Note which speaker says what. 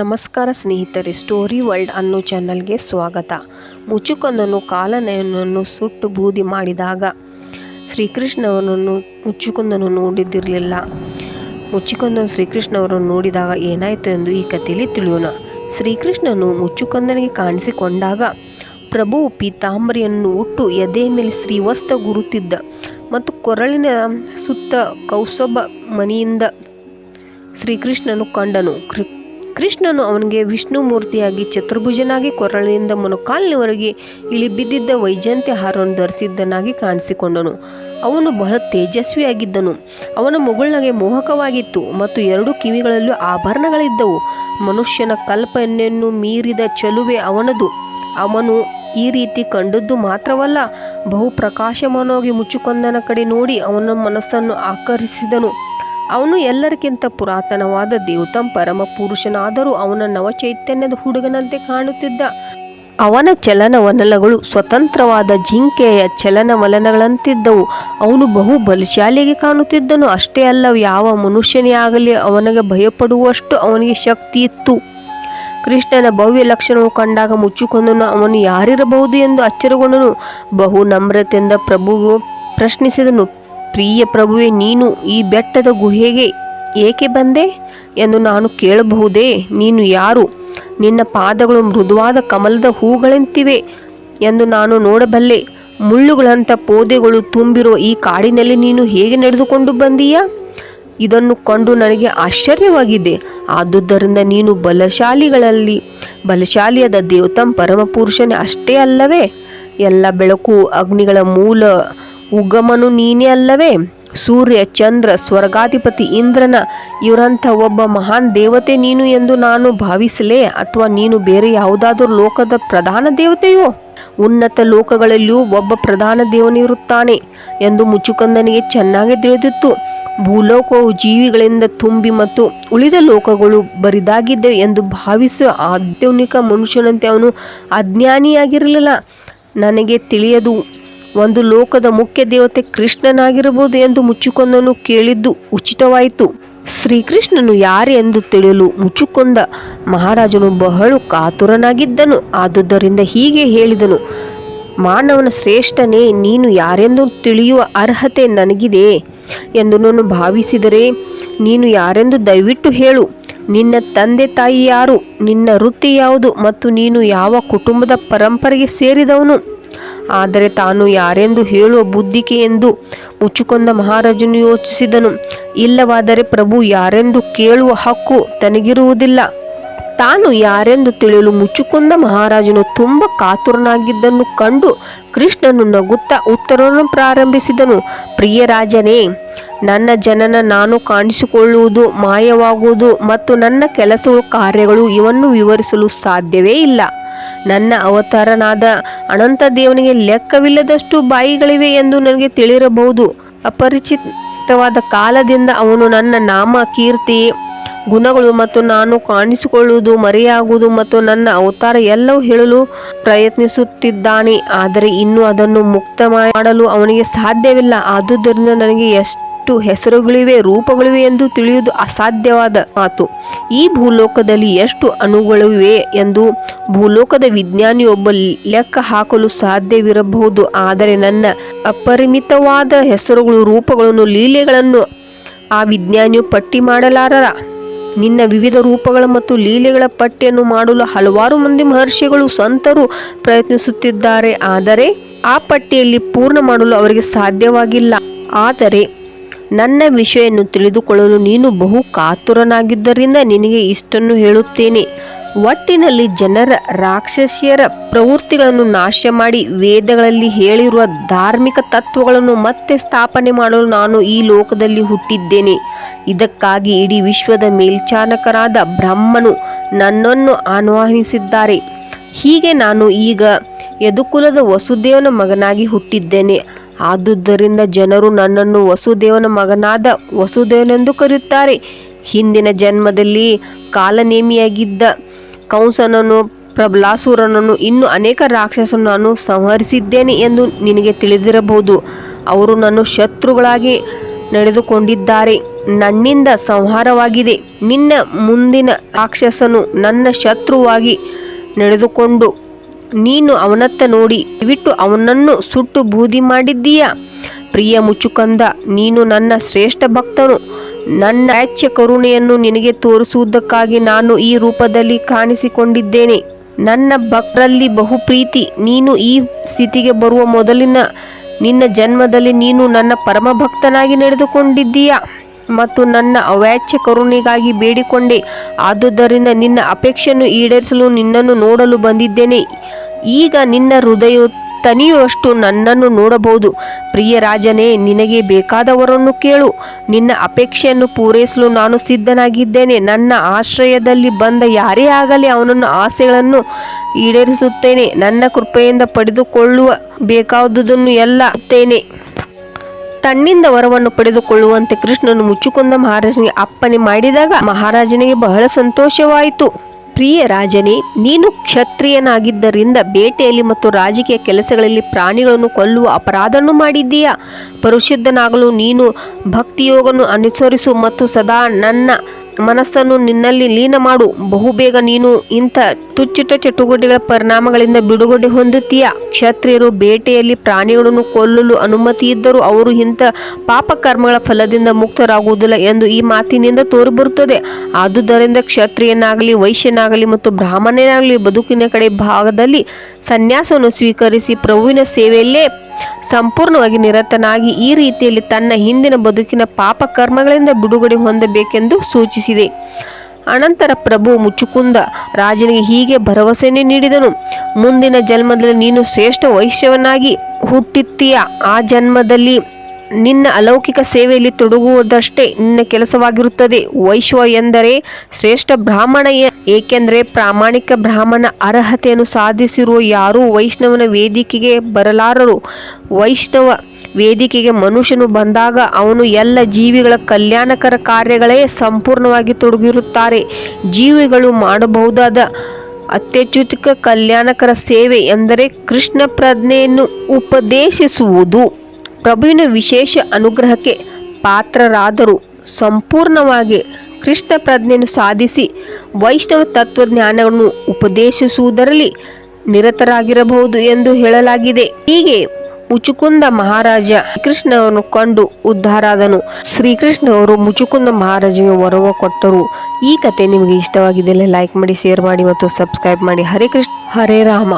Speaker 1: ನಮಸ್ಕಾರ ಸ್ನೇಹಿತರೆ, story world ಅನ್ನೋ ಚಾನಲ್ಗೆ ಸ್ವಾಗತ. ಮುಚುಕನನ್ನು ಕಾಲನೆಯನ್ನು ಸುಟ್ಟು ಬೂದಿ ಮಾಡಿದಾಗ ಶ್ರೀಕೃಷ್ಣವನನ್ನು ಮುಚ್ಚುಕೊಂದನು ನೋಡಿದ್ದಿರಲಿಲ್ಲ. ಮುಚ್ಚುಕೊಂದನು ಶ್ರೀಕೃಷ್ಣವರನ್ನು ನೋಡಿದಾಗ ಏನಾಯಿತು ಎಂದು ಈ ಕಥೆಯಲ್ಲಿ ತಿಳಿಯೋಣ. ಶ್ರೀಕೃಷ್ಣನು ಮುಚ್ಚುಕೊಂದನಿಗೆ ಕಾಣಿಸಿಕೊಂಡಾಗ ಪ್ರಭು ಪೀತಾಂಬರಿಯನ್ನು ಉಟ್ಟು ಎದೆ ಮೇಲೆ ಶ್ರೀವಸ್ತ ಗುರುತಿದ್ದ ಮತ್ತು ಕೊರಳಿನ ಸುತ್ತ ಕೌಸಬ ಮನಿಯಿಂದ ಶ್ರೀಕೃಷ್ಣನು ಕಂಡನು. ಕೃಷ್ಣನು ಅವನಿಗೆ ವಿಷ್ಣು ಮೂರ್ತಿಯಾಗಿ ಚತುರ್ಭುಜನಾಗಿ ಕೊರಳಿನಿಂದ ಮೊಣಕಾಲಿನವರೆಗೆ ಇಳಿಬಿದ್ದಿದ್ದ ವೈಜಯಂತಿ ಹಾರವನ್ನು ಧರಿಸಿದ್ದನಾಗಿ ಕಾಣಿಸಿಕೊಂಡನು. ಅವನು ಬಹಳ ತೇಜಸ್ವಿಯಾಗಿದ್ದನು. ಅವನ ಮುಗುಳ್ನಗೆ ಮೋಹಕವಾಗಿತ್ತು ಮತ್ತು ಎರಡು ಕಿವಿಗಳಲ್ಲೂ ಆಭರಣಗಳಿದ್ದವು. ಮನುಷ್ಯನ ಕಲ್ಪನೆಯನ್ನು ಮೀರಿದ ಚಲುವೆ ಅವನದು. ಅವನು ಈ ರೀತಿ ಕಂಡದ್ದು ಮಾತ್ರವಲ್ಲ ಬಹು ಪ್ರಕಾಶಮಾನವಾಗಿ ಮುಚ್ಚುಕೊಂದನ ಕಡೆ ನೋಡಿ ಅವನ ಮನಸ್ಸನ್ನು ಆಕರ್ಷಿಸಿದನು. ಅವನು ಎಲ್ಲರಿಗಿಂತ ಪುರಾತನವಾದ ದೇವತಂ ಪರಮ ಪುರುಷನಾದರೂ ಅವನ ನವಚೈತನ್ಯದ ಹುಡುಗನಂತೆ ಕಾಣುತ್ತಿದ್ದ. ಅವನ ಚಲನವಲನಗಳು ಸ್ವತಂತ್ರವಾದ ಜಿಂಕೆಯ ಚಲನವಲನಗಳಂತಿದ್ದವು ಅವನು ಬಹು ಬಲಶಾಲಿಯಾಗಿ ಕಾಣುತ್ತಿದ್ದನು. ಅಷ್ಟೇ ಅಲ್ಲ ಯಾವ ಮನುಷ್ಯನೇ ಆಗಲಿ ಅವನಿಗೆ ಭಯಪಡುವಷ್ಟು ಅವನಿಗೆ ಶಕ್ತಿ ಇತ್ತು. ಕೃಷ್ಣನ ಭವ್ಯ ಲಕ್ಷಣವು ಕಂಡಾಗ ಮುಚ್ಚಿಕೊಂಡನು. ಅವನು ಯಾರಿರಬಹುದು ಎಂದು ಅಚ್ಚರಗೊಂಡನು. ಬಹು ನಮ್ರತೆಯಿಂದ ಪ್ರಭುವು ಪ್ರಶ್ನಿಸಿದನು. ಪ್ರಿಯ ಪ್ರಭುವೆ, ನೀನು ಈ ಬೆಟ್ಟದ ಗುಹೆಗೆ ಏಕೆ ಬಂದೆ ಎಂದು ನಾನು ಕೇಳಬಹುದೇ? ನೀನು ಯಾರು? ನಿನ್ನ ಪಾದಗಳು ಮೃದುವಾದ ಕಮಲದ ಹೂಗಳಂತಿವೆ ಎಂದು ನಾನು ನೋಡಬಲ್ಲೆ. ಮುಳ್ಳುಗಳಂಥ ಪೋದೆಗಳು ತುಂಬಿರುವ ಈ ಕಾಡಿನಲ್ಲಿ ನೀನು ಹೇಗೆ ನಡೆದುಕೊಂಡು ಬಂದೀಯ? ಇದನ್ನು ಕಂಡು ನನಗೆ ಆಶ್ಚರ್ಯವಾಗಿದೆ. ಆದುದರಿಂದ ನೀನು ಬಲಶಾಲಿಗಳಲ್ಲಿ, ಬಲಶಾಲಿಯಾದ ದೇವತಂ, ಪರಮಪುರುಷನೇ ಅಷ್ಟೇ ಅಲ್ಲವೇ? ಎಲ್ಲ ಬೆಳಕು, ಅಗ್ನಿಗಳ ಮೂಲ ಉಗಮನು ನೀನೇ ಅಲ್ಲವೇ? ಸೂರ್ಯ, ಚಂದ್ರ, ಸ್ವರ್ಗಾಧಿಪತಿ, ಇಂದ್ರನ ಇವರಂಥ ಒಬ್ಬ ಮಹಾನ್ ದೇವತೆ ನೀನು ಎಂದು ನಾನು ಭಾವಿಸಲೇ? ಅಥವಾ ನೀನು ಬೇರೆ ಯಾವುದಾದರೂ ಲೋಕದ ಪ್ರಧಾನ ದೇವತೆಯೋ? ಉನ್ನತ ಲೋಕಗಳಲ್ಲಿಯೂ ಒಬ್ಬ ಪ್ರಧಾನ ದೇವನಿರುತ್ತಾನೆ ಎಂದು ಮುಚ್ಚುಕಂದನಿಗೆ ಚೆನ್ನಾಗಿ ತಿಳಿದಿತ್ತು. ಭೂಲೋಕವು ಜೀವಿಗಳಿಂದ ತುಂಬಿ ಮತ್ತು ಉಳಿದ ಲೋಕಗಳು ಬರಿದಾಗಿದ್ದೆ ಎಂದು ಭಾವಿಸುವ ಆಧುನಿಕ ಮನುಷ್ಯನಂತೆ ಅವನು ಅಜ್ಞಾನಿಯಾಗಿರಲಿಲ್ಲ. ನನಗೆ ತಿಳಿಯದು ಒಂದು ಲೋಕದ ಮುಖ್ಯ ದೇವತೆ ಕೃಷ್ಣನಾಗಿರಬಹುದು ಎಂದು ಮುಚ್ಚುಕೊಂದನು ಕೇಳಿದ್ದು ಉಚಿತವಾಯಿತು. ಶ್ರೀಕೃಷ್ಣನು ಯಾರೆಂದು ತಿಳಿಯಲು ಮುಚ್ಚುಕೊಂದ ಮಹಾರಾಜನು ಬಹಳ ಕಾತುರನಾಗಿದ್ದನು. ಆದುದರಿಂದ ಹೀಗೆ ಹೇಳಿದನು, ಮಾನವನ ಶ್ರೇಷ್ಠನೇ, ನೀನು ಯಾರೆಂದು ತಿಳಿಯುವ ಅರ್ಹತೆ ನನಗಿದೆ ಎಂದು ನಾನು ಭಾವಿಸಿದರೆ ನೀನು ಯಾರೆಂದು ದಯವಿಟ್ಟು ಹೇಳು. ನಿನ್ನ ತಂದೆ ತಾಯಿ ಯಾರು? ನಿನ್ನ ವೃತ್ತಿ ಯಾವುದು? ಮತ್ತು ನೀನು ಯಾವ ಕುಟುಂಬದ ಪರಂಪರೆಗೆ ಸೇರಿದವನು? ಆದರೆ ತಾನು ಯಾರೆಂದು ಹೇಳುವ ಬುದ್ಧಿಕೆ ಎಂದು ಮುಚ್ಚಿಕೊಂಡ ಮಹಾರಾಜನು ಯೋಚಿಸಿದನು. ಇಲ್ಲವಾದರೆ ಪ್ರಭು ಯಾರೆಂದು ಕೇಳುವ ಹಕ್ಕು ತನಗಿರುವುದಿಲ್ಲ. ತಾನು ಯಾರೆಂದು ತಿಳಿಯಲು ಮುಚ್ಚುಕೊಂಡ ಮಹಾರಾಜನು ತುಂಬ ಕಾತುರನಾಗಿದ್ದನ್ನು ಕಂಡು ಕೃಷ್ಣನು ನಗುತ್ತಾ ಉತ್ತರವನ್ನು ಪ್ರಾರಂಭಿಸಿದನು. ಪ್ರಿಯ ರಾಜನೇ, ನನ್ನ ಜನನ ನಾನು ಕಾಣಿಸಿಕೊಳ್ಳುವುದು ಮಾಯವಾಗುವುದು ಮತ್ತು ನನ್ನ ಕೆಲಸವು ಕಾರ್ಯಗಳು ಇವನ್ನು ವಿವರಿಸಲು ಸಾಧ್ಯವೇ ಇಲ್ಲ. ನನ್ನ ಅವತಾರನಾದ ಅನಂತ ದೇವನಿಗೆ ಲೆಕ್ಕವಿಲ್ಲದಷ್ಟು ಬಾಯಿಗಳಿವೆ ಎಂದು ನನಗೆ ತಿಳಿರಬಹುದು ಅಪರಿಚಿತವಾದ ಕಾಲದಿಂದ ಅವನು ನನ್ನ ನಾಮ, ಕೀರ್ತಿ, ಗುಣಗಳು ಮತ್ತು ನಾನು ಕಾಣಿಸಿಕೊಳ್ಳುವುದು, ಮರೆಯಾಗುವುದು ಮತ್ತು ನನ್ನ ಅವತಾರ ಎಲ್ಲವೂ ಹೇಳಲು ಪ್ರಯತ್ನಿಸುತ್ತಿದ್ದಾನೆ. ಆದರೆ ಇನ್ನೂ ಅದನ್ನು ಮುಕ್ತ ಮಾಡಲು ಅವನಿಗೆ ಸಾಧ್ಯವಿಲ್ಲ. ಆದುದರಿಂದ ನನಗೆ ಎಷ್ಟು ಹೆಸರುಗಳಿವೆ, ರೂಪಗಳಿವೆ ಎಂದು ತಿಳಿಯುವುದು ಅಸಾಧ್ಯವಾದ ಮಾತು. ಈ ಭೂಲೋಕದಲ್ಲಿ ಎಷ್ಟು ಅಣುಗಳಿವೆ ಎಂದು ಭೂಲೋಕದ ವಿಜ್ಞಾನಿಯೊಬ್ಬ ಲೆಕ್ಕ ಹಾಕಲು ಸಾಧ್ಯವಿರಬಹುದು. ಆದರೆ ನನ್ನ ಅಪರಿಮಿತವಾದ ಹೆಸರುಗಳು, ರೂಪಗಳನ್ನು, ಲೀಲೆಗಳನ್ನು ಆ ವಿಜ್ಞಾನಿಯು ಪಟ್ಟಿ ಮಾಡಲಾರರ? ನಿನ್ನ ವಿವಿಧ ರೂಪಗಳ ಮತ್ತು ಲೀಲೆಗಳ ಪಟ್ಟಿಯನ್ನು ಮಾಡಲು ಹಲವಾರು ಮಂದಿ ಮಹರ್ಷಿಗಳು, ಸಂತರು ಪ್ರಯತ್ನಿಸುತ್ತಿದ್ದಾರೆ. ಆದರೆ ಆ ಪಟ್ಟಿಯಲ್ಲಿ ಪೂರ್ಣ ಮಾಡಲು ಅವರಿಗೆ ಸಾಧ್ಯವಾಗಿಲ್ಲ. ಆದರೆ ನನ್ನ ವಿಷಯವನ್ನು ತಿಳಿದುಕೊಳ್ಳಲು ನೀನು ಬಹು ಕಾತುರನಾಗಿದ್ದರಿಂದ ನಿನಗೆ ಇಷ್ಟನ್ನು ಹೇಳುತ್ತೇನೆ. ಒಟ್ಟಿನಲ್ಲಿ ಜನರ ರಾಕ್ಷಸಿಯರ ಪ್ರವೃತ್ತಿಗಳನ್ನು ನಾಶ ಮಾಡಿ ವೇದಗಳಲ್ಲಿ ಹೇಳಿರುವ ಧಾರ್ಮಿಕ ತತ್ವಗಳನ್ನು ಮತ್ತೆ ಸ್ಥಾಪನೆ ಮಾಡಲು ನಾನು ಈ ಲೋಕದಲ್ಲಿ ಹುಟ್ಟಿದ್ದೇನೆ. ಇದಕ್ಕಾಗಿ ಇಡೀ ವಿಶ್ವದ ಮೇಲ್ಚಾನಕರಾದ ಬ್ರಹ್ಮನು ನನ್ನನ್ನು ಆಹ್ವಾನಿಸಿದ್ದಾರೆ. ಹೀಗೆ ನಾನು ಈಗ ಯದುಕುಲದ ವಸುದೇವನ ಮಗನಾಗಿ ಹುಟ್ಟಿದ್ದೇನೆ. ಆದುದರಿಂದ ಜನರು ನನ್ನನ್ನು ವಸುದೇವನ ಮಗನಾದ ವಸುದೇವನೆಂದು ಕರೆಯುತ್ತಾರೆ. ಹಿಂದಿನ ಜನ್ಮದಲ್ಲಿ ಕಾಲನೇಮಿಯಾಗಿದ್ದ ಕಂಸನನ್ನು ಪ್ರಬ್ಲಾಸುರನನ್ನು ಇನ್ನು ಅನೇಕ ರಾಕ್ಷಸನ್ನು ನಾನು ಸಂಹರಿಸಿದ್ದೇನೆ ಎಂದು ನಿನಗೆ ತಿಳಿದಿರಬಹುದು. ಅವರು ನನ್ನ ಶತ್ರುಗಳಾಗಿ ನಡೆದುಕೊಂಡಿದ್ದಾರೆ. ನನ್ನಿಂದ ಸಂಹಾರವಾಗಿದೆ. ನಿನ್ನ ಮುಂದಿನ ರಾಕ್ಷಸನು ನನ್ನ ಶತ್ರುವಾಗಿ ನಡೆದುಕೊಂಡು ನೀನು ಅವನತ್ತ ನೋಡಿ ಬಿಟ್ಟು ಅವನನ್ನು ಸುಟ್ಟು ಬೂದಿ ಮಾಡಿದ್ದೀಯ? ಪ್ರಿಯ ಮುಚುಕಂದ, ನೀನು ನನ್ನ ಶ್ರೇಷ್ಠ ಭಕ್ತನು. ನನ್ನ ಆಚ್ಯ ಕರುಣೆಯನ್ನು ನಿನಗೆ ತೋರಿಸುವುದಕ್ಕಾಗಿ ನಾನು ಈ ರೂಪದಲ್ಲಿ ಕಾಣಿಸಿಕೊಂಡಿದ್ದೇನೆ. ನನ್ನ ಭಕ್ತರಲ್ಲಿ ಬಹು ಪ್ರೀತಿ. ನೀನು ಈ ಸ್ಥಿತಿಗೆ ಬರುವ ಮೊದಲಿನ ನಿನ್ನ ಜನ್ಮದಲ್ಲಿ ನೀನು ನನ್ನ ಪರಮ ಭಕ್ತನಾಗಿ ನಡೆದುಕೊಂಡಿದ್ದೀಯ? ಮತ್ತು ನನ್ನ ಅವ್ಯಾಚ್ಯ ಕರುಣೆಗಾಗಿ ಬೇಡಿಕೊಂಡೆ. ಆದುದರಿಂದ ನಿನ್ನ ಅಪೇಕ್ಷೆಯನ್ನು ಈಡೇರಿಸಲು ನಿನ್ನನ್ನು ನೋಡಲು ಬಂದಿದ್ದೇನೆ. ಈಗ ನಿನ್ನ ಹೃದಯ ತನಿಯುವಷ್ಟು ನನ್ನನ್ನು ನೋಡಬಹುದು. ಪ್ರಿಯ ರಾಜನೇ, ನಿನಗೆ ಬೇಕಾದವರನ್ನು ಕೇಳು. ನಿನ್ನ ಅಪೇಕ್ಷೆಯನ್ನು ಪೂರೈಸಲು ನಾನು ಸಿದ್ಧನಾಗಿದ್ದೇನೆ. ನನ್ನ ಆಶ್ರಯದಲ್ಲಿ ಬಂದ ಯಾರೇ ಆಗಲಿ ಅವನನ್ನು ಆಸೆಗಳನ್ನು ಈಡೇರಿಸುತ್ತೇನೆ. ನನ್ನ ಕೃಪೆಯಿಂದ ಪಡೆದುಕೊಳ್ಳುವ ಬೇಕಾದುದನ್ನು ಎಲ್ಲ ತನ್ನಿಂದ ವರವನ್ನು ಪಡೆದುಕೊಳ್ಳುವಂತೆ ಕೃಷ್ಣನು ಮುಚ್ಚುಕೊಂದ ಮಹಾರಾಜನಿಗೆ ಅಪ್ಪಣೆ ಮಾಡಿದಾಗ ಮಹಾರಾಜನಿಗೆ ಬಹಳ ಸಂತೋಷವಾಯಿತು. ಪ್ರಿಯ ರಾಜನೇ, ನೀನು ಕ್ಷತ್ರಿಯನಾಗಿದ್ದರಿಂದ ಬೇಟೆಯಲ್ಲಿ ಮತ್ತು ರಾಜಕೀಯ ಕೆಲಸಗಳಲ್ಲಿ ಪ್ರಾಣಿಗಳನ್ನು ಕೊಲ್ಲುವ ಅಪರಾಧವನ್ನು ಮಾಡಿದ್ದೀಯಾ? ಪರಿಶುದ್ಧನಾಗಲು ನೀನು ಭಕ್ತಿಯೋಗವನ್ನು ಅನುಸರಿಸು ಮತ್ತು ಸದಾ ನನ್ನ ಮನಸ್ಸನ್ನು ನಿನ್ನಲ್ಲಿ ಲೀನ ಮಾಡು. ಬಹುಬೇಗ ನೀನು ಇಂಥ ತುಚ್ಚಿಟ ಚಟುವಟಿಕೆಗಳ ಪರಿಣಾಮಗಳಿಂದ ಬಿಡುಗಡೆ ಹೊಂದುತ್ತೀಯ? ಕ್ಷತ್ರಿಯರು ಬೇಟೆಯಲ್ಲಿ ಪ್ರಾಣಿಗಳನ್ನು ಕೊಲ್ಲಲು ಅನುಮತಿ ಇದ್ದರೂ ಅವರು ಇಂಥ ಪಾಪಕರ್ಮಗಳ ಫಲದಿಂದ ಮುಕ್ತರಾಗುವುದಿಲ್ಲ ಎಂದು ಈ ಮಾತಿನಿಂದ ತೋರಿಬರುತ್ತದೆ. ಆದುದರಿಂದ ಕ್ಷತ್ರಿಯನಾಗಲಿ, ವೈಶ್ಯನಾಗಲಿ ಮತ್ತು ಬ್ರಾಹ್ಮಣನಾಗಲಿ ಬದುಕಿನ ಕಡೆ ಭಾಗದಲ್ಲಿ ಸನ್ಯಾಸವನ್ನು ಸ್ವೀಕರಿಸಿ ಪ್ರಭುವಿನ ಸೇವೆಯಲ್ಲೇ ಸಂಪೂರ್ಣವಾಗಿ ನಿರತನಾಗಿ ಈ ರೀತಿಯಲ್ಲಿ ತನ್ನ ಹಿಂದಿನ ಬದುಕಿನ ಪಾಪ ಕರ್ಮಗಳಿಂದ ಬಿಡುಗಡೆ ಹೊಂದಬೇಕೆಂದು ಸೂಚಿಸಿದೆ. ಅನಂತರ ಪ್ರಭು ಮುಚ್ಚುಕುಂದ ರಾಜನಿಗೆ ಹೀಗೆ ಭರವಸೆಯನ್ನು ನೀಡಿದನು. ಮುಂದಿನ ಜನ್ಮದಲ್ಲಿ ನೀನು ಶ್ರೇಷ್ಠ ವೈಶ್ಯವನಾಗಿ ಹುಟ್ಟಿತ್ತೀಯ. ಆ ಜನ್ಮದಲ್ಲಿ ನಿನ್ನ ಅಲೌಕಿಕ ಸೇವೆಯಲ್ಲಿ ತೊಡಗುವುದಷ್ಟೇ ನಿನ್ನ ಕೆಲಸವಾಗಿರುತ್ತದೆ. ವೈಶ್ವ ಎಂದರೆ ಶ್ರೇಷ್ಠ ಬ್ರಾಹ್ಮಣ ಏಕೆಂದರೆ ಪ್ರಾಮಾಣಿಕ ಬ್ರಾಹ್ಮಣ ಅರ್ಹತೆಯನ್ನು ಸಾಧಿಸಿರುವ ಯಾರೂ ವೈಷ್ಣವನ ವೇದಿಕೆಗೆ ಬರಲಾರರು. ವೈಷ್ಣವ ವೇದಿಕೆಗೆ ಮನುಷ್ಯನು ಬಂದಾಗ ಅವನು ಎಲ್ಲ ಜೀವಿಗಳ ಕಲ್ಯಾಣಕರ ಕಾರ್ಯಗಳೇ ಸಂಪೂರ್ಣವಾಗಿ ತೊಡಗಿರುತ್ತಾರೆ. ಜೀವಿಗಳು ಮಾಡಬಹುದಾದ ಅತ್ಯಚ್ಯುತಿಕ ಕಲ್ಯಾಣಕರ ಸೇವೆ ಎಂದರೆ ಕೃಷ್ಣ ಪ್ರಜ್ಞೆಯನ್ನು ಉಪದೇಶಿಸುವುದು. ಪ್ರಭುವಿನ ವಿಶೇಷ ಅನುಗ್ರಹಕ್ಕೆ ಪಾತ್ರರಾದರು. ಸಂಪೂರ್ಣವಾಗಿ ಕೃಷ್ಣ ಪ್ರಜ್ಞೆಯನ್ನು ಸಾಧಿಸಿ ವೈಷ್ಣವ ತತ್ವಜ್ಞಾನವನ್ನು ಉಪದೇಶಿಸುವುದರಲ್ಲಿ ನಿರತರಾಗಿರಬಹುದು ಎಂದು ಹೇಳಲಾಗಿದೆ. ಹೀಗೆ ಮುಚುಕುಂದ ಮಹಾರಾಜ ಕೃಷ್ಣವನ್ನು ಕಂಡು ಉದ್ಧಾರಾದನು. ಶ್ರೀಕೃಷ್ಣ ಅವರು ಮುಚುಕುಂದ ಮಹಾರಾಜನಿಗೆ ವರವ ಕೊಟ್ಟರು. ಈ ಕತೆ ನಿಮಗೆ ಇಷ್ಟವಾಗಿದ್ದಲ್ಲಿ ಲೈಕ್ ಮಾಡಿ, ಶೇರ್ ಮಾಡಿ ಮತ್ತು ಸಬ್ಸ್ಕ್ರೈಬ್ ಮಾಡಿ. ಹರೇ ಕೃಷ್ಣ, ಹರೇ ರಾಮ.